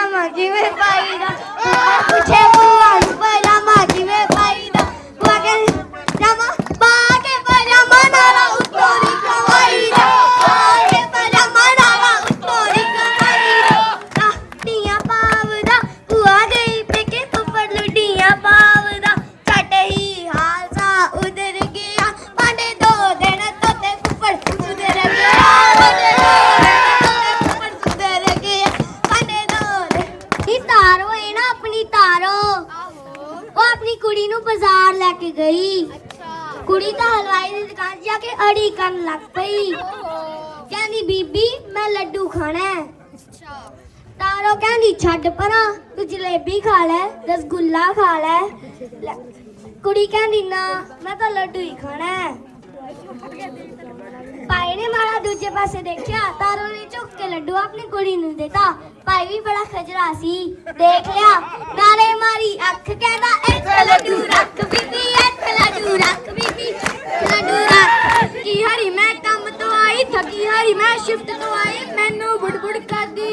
llama, que me va a ir. ਕੇ ਗਈ। ਕੁੜੀ ਤਾਂ ਹਲਵਾਈ ਦੀ ਦੁਕਾਨ ਜਾ ਕੇ ਅੜੀ ਕਰਨ ਲੱਗ ਪਈ। ਕਹਿੰਦੀ, ਬੀਬੀ, ਮੈਂ ਲੱਡੂ ਖਾਣਾ ਹੈ। ਤਾਰੋ ਕਹਿੰਦੀ, ਛੱਡ ਪਰਾਂ, ਤੂੰ ਜਲੇਬੀ ਖਾ ਲੈ, ਰਸਗੁੱਲਾ ਖਾ ਲੈ। ਕੁੜੀ ਕਹਿੰਦੀ, ਨਾ, ਮੈਂ ਤਾਂ ਲੱਡੂ ਹੀ ਖਾਣਾ ਹੈ। ਭਾਈ ਨੇ ਮਾਰਾ ਦੂਜੇ ਪਾਸੇ ਦੇਖਿਆ, ਤਾਰੋ ਨੇ ਝੁੱਕ ਕੇ ਲੱਡੂ ਆਪਣੀ ਕੁੜੀ ਨੂੰ ਦਿੱਤਾ। ਭਾਈ ਵੀ ਬੜਾ ਖਜਰਾ ਸੀ। ਦੇਖ ਲਿਆ, ਨਾਲੇ ਮਾਰੀ ਅੱਖ, ਕਹਿੰਦਾ, ਇੱਥੇ ਲੱਡੂ ਰੱਖ ਹਰੀ ਮੈਂ ਸ਼ਿਫਟ ਤੋਂ ਆਈ ਮੈਨੂੰ ਬੁੜਬੁੜ ਕਰਦੀ।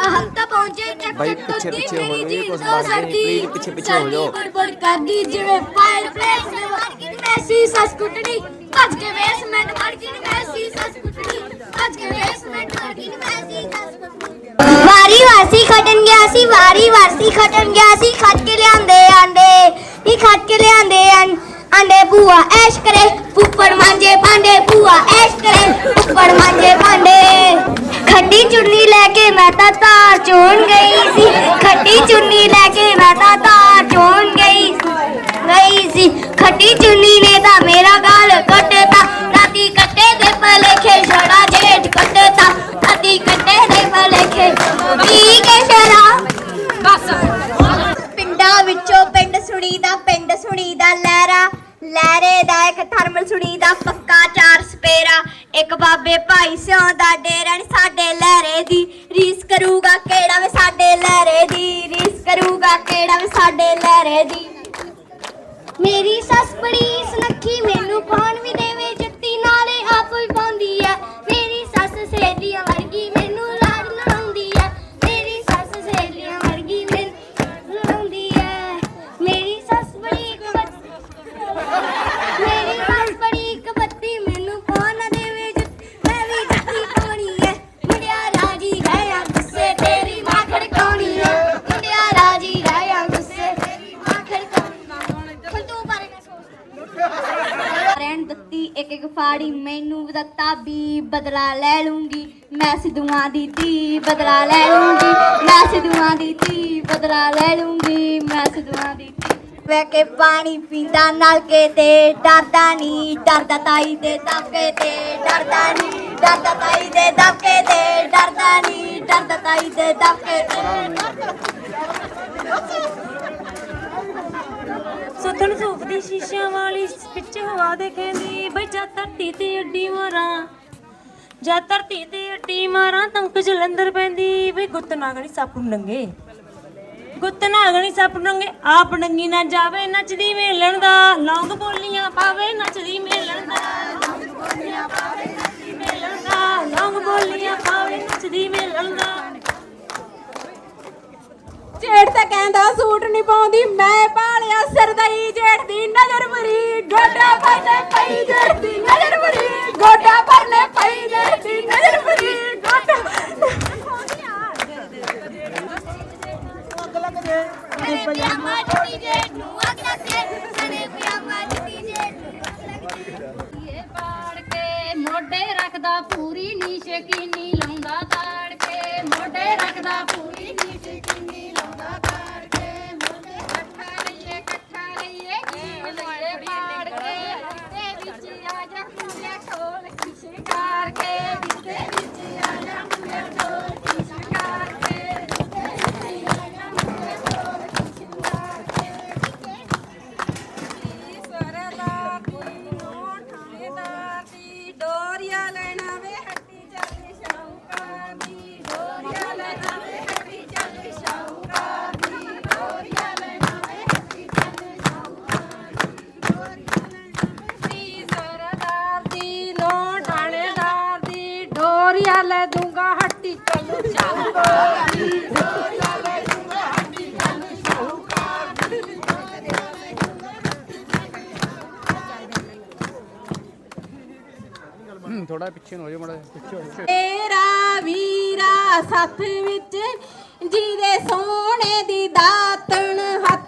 ਹਮ ਤਾਂ ਪਹੁੰਚੇ ਚੱਕ ਭਾਈ ਪਿੱਛੇ- ਪਿੱਛੇ ਹੋ ਜਾਓ, ਤੋਂ ਬਾਤ ਨਹੀਂ, ਪਿੱਛੇ- ਪਿੱਛੇ ਹੋ ਜਾਓ। ਬੁੜਬੁੜ ਕਰਦੀ ਜਿਵੇਂ ਫਾਇਰ ਪਲੇਸ ਨੇ ਮਾਰਕਿਟ ਮੈਸੀ ਸੱਸ ਕੁੱਟਣੀ। ਭੱਜ ਕੇ ਬੇਸਮੈਂਟ ਮਾਰਕਿਟ ਮੈਸੀ ਸੱਸ ਕੁੱਟਣੀ। ਭੱਜ ਕੇ ਬੇਸਮੈਂਟ ਮਾਰਕਿਟ ਮੈਸੀ ਸੱਸ ਕੁੱਟਣੀ। ਵਾਰੀ ਵਾਰਸੀ ਖਟਣ ਗਿਆ ਸੀ ਵਾਰੀ ਵਾਰਸੀ ਖਟਣ ਗਿਆ ਸੀ। ਖੱਟ ਕੇ ਲਿਆਂਦੇ ਆਂਡੇ ਹੀ ਖੱਟ ਕੇ ਲਿਆਂਦੇ ਆਂ- ਆਂਡੇ ਭੂਆ, ਐਸ਼ ਕਰੇ। ਫੁੱਫੜ ਮਾਂਜੇ ਭਾਂਡੇ, ਭੂਆ, ਐਸ਼ ਕਰੇ। ਫੁੱਫੜ ਮਾਂਜੇ ਭਾਂਡੇ। ਖੱਟੀ ਚੁੰਨੀ ਲੈ ਕੇ ਮੈਂ ਤਾਂ ਤਾਰ ਚੋਣ ਗਈ ਸੀ। ਖੱਡੀ ਚੁੰਨੀ ਲੈ ਕੇ ਮੈਂ ਤਾਂ ਤਾਰ ਚੋਣ ਗਈ ਗਈ ਸੀ। ਖੱਡੀ ਚੁੰਨੀ ਨੇ ਤਾਂ ਮੇਰਾ ਗਾਲ ਕੱਟਤਾ। ਦਾ ਲਹਿਰਾ, ਲਹਿਰੇ ਦਾ ਇੱਕ ਥਰਮਲ ਸੁਣੀ ਪੱਕਾ ਚਾਰ ਸਪੇਰਾ। ਇੱਕ ਬਾਬੇ ਭਾਈ ਸਿਉਂ ਦਾ ਡੇਰਾ ਨੀ ਸਾਡੇ ਲਹਿਰੇ ਦੀ। ਰੀਸ ਕਰੂਗਾ ਕਿਹੜਾ ਵੇ ਸਾਡੇ ਲਹਿਰੇ ਦੀ? ਰੀਸ ਕਰੂਗਾ ਕਿਹੜਾ ਵੇ ਸਾਡੇ ਲਹਿਰੇ ਦੀ? ਮੇਰੀ ਸੱਸ ਬੜੀ ਸੁਨੱਖੀ, ਮੈਨੂੰ ਪਾਉਣ ਵੀ ਦੇਵੇ ਜੱਤੀ, ਨਾਲੇ ਆਪ ਵੀ ਪਾਉਂਦੀ ਐ। ਇੱਕ ਇੱਕ ਫਾੜੀ ਮੈਨੂੰ ਦਿੱਤਾ, ਵੀ ਬਦਲਾ ਲੈ ਲੂੰਗੀ। ਮੈਂ ਸਿੱਧੂਆਂ ਦੀ ਧੀ ਬਦਲਾ ਲੈ ਲੂੰਗੀ। ਮੈਂ ਸਿੱਧੂਆਂ ਦੀ ਧੀ ਬਦਲਾ ਲੈ ਲੂੰਗੀ। ਮੈਂ ਸਿੱਧੂਆਂ ਦੀ ਧੀ ਵੇ ਕੇ ਪਾਣੀ ਪੀਂਦਾ ਨਲਕੇ ਤੇ, ਡਰਦਾ ਨਹੀਂ ਡਰਦਾ ਤਾਈ ਦੇ ਦਬਕੇ ਤੇ, ਡਰਦਾ ਨਹੀਂ ਡਰਦਾ ਤਾਈ ਦੇ ਦਬਕੇ ਤੇ, ਡਰਦਾ ਨਹੀਂ ਡਰਦਾ ਤਾਈ ਦੇ ਦਬਕੇ ਸੁਥਣ ਸੂਫ ਦੀ ਸ਼ੀਸ਼ਿਆਂ ਵਾਲੀ ਵਿੱਚ ਹਵਾ ਦੇ ਕਹਿੰਦੀ ਬਈ ਜਾ ਧਰਤੀ ਤੇ ਅੱਡੀ ਮਾਰਾਂ ਜਾ ਧਰਤੀ ਤੇ ਅੱਡੀ ਮਾਰਾਂ ਤੰਕ ਜਲੰਧਰ ਪੈਂਦੀ ਬਈ ਗੁੱਤ ਨਾਗਣੀ ਸੱਪ ਨੂੰ ਨੰਗੇ। ਗੁੱਤ ਨਾਗਣੀ ਸੱਪ ਨੂੰ ਨੰਗੇ, ਆਪ ਨੰਗੀ ਨਾ ਜਾਵੇ, ਨੱਚਦੀ ਮੇਲਣ ਦਾ, ਲੌਂਗ ਬੋਲੀਆਂ ਪਾਵੇ, ਨੱਚਦੀ ਮੇਲਣ ਦਾ, ਲੌਂਗ ਬੋਲੀਆਂ ਪਾਵੇ, ਨੱਚਦੀ ਮੇਲਣ ਦਾ, ਲੌਂਗ ਬੋਲੀਆਂ ਪਾਵੇ, ਨੱਚਦੀ ਮੇਲਣ ਦਾ ਜੇਠ ਤਾਂ ਕਹਿੰਦਾ ਸੂਟ ਨਹੀਂ ਪਾਉਂਦੀ, ਮੈਂ ਪਾਲਿਆ ਸਰਦਾਈ ਜੇਠ ਦੀ ਨਜ਼ਰ ਮਰੀ ਗੋਡਾ ਪਰਨੇ ਪਈ ਜੇਠ ਦੀ ਨਜ਼ਰ ਮਰੀ ਗੋਡਾ ਪਰਨੇ ਪਈ ਜੇਠ ਦੀ ਨਜ਼ਰ ਮਰੀ ਗੋਡਾ ਸਨੇ ਪਿਆਮਾ ਜੁੱਤੀ ਜੇ ਨੂੰ ਅੱਗ ਲੱਗੇ ਸਨੇ ਪਿਆਮਾ ਜੁੱਤੀ ਜੇ ਇਹ ਪਾੜ ਕੇ ਮੋਢੇ ਰੱਖਦਾ ਪੂਰੀ ਨੀ ਸ਼ਕੀਨੀ ਲਾਉਂਦਾ ਤਾੜ ਕੇ। ਮੋਢੇ ਰੱਖਦਾ ਪੂਰੀ गोरिया ले दूंगा हट्टी चलो ਥੋੜਾ ਪਿੱਛੇ ਹੋ ਜਾ ਮੜਾ ਪਿੱਛੇ ਤੇਰਾ ਵੀਰਾ ਸੱਥ ਵਿੱਚ ਜਿਹਦੇ ਸੋਹਣੇ ਦੀ ਦਾਤਣ ਹੱਥ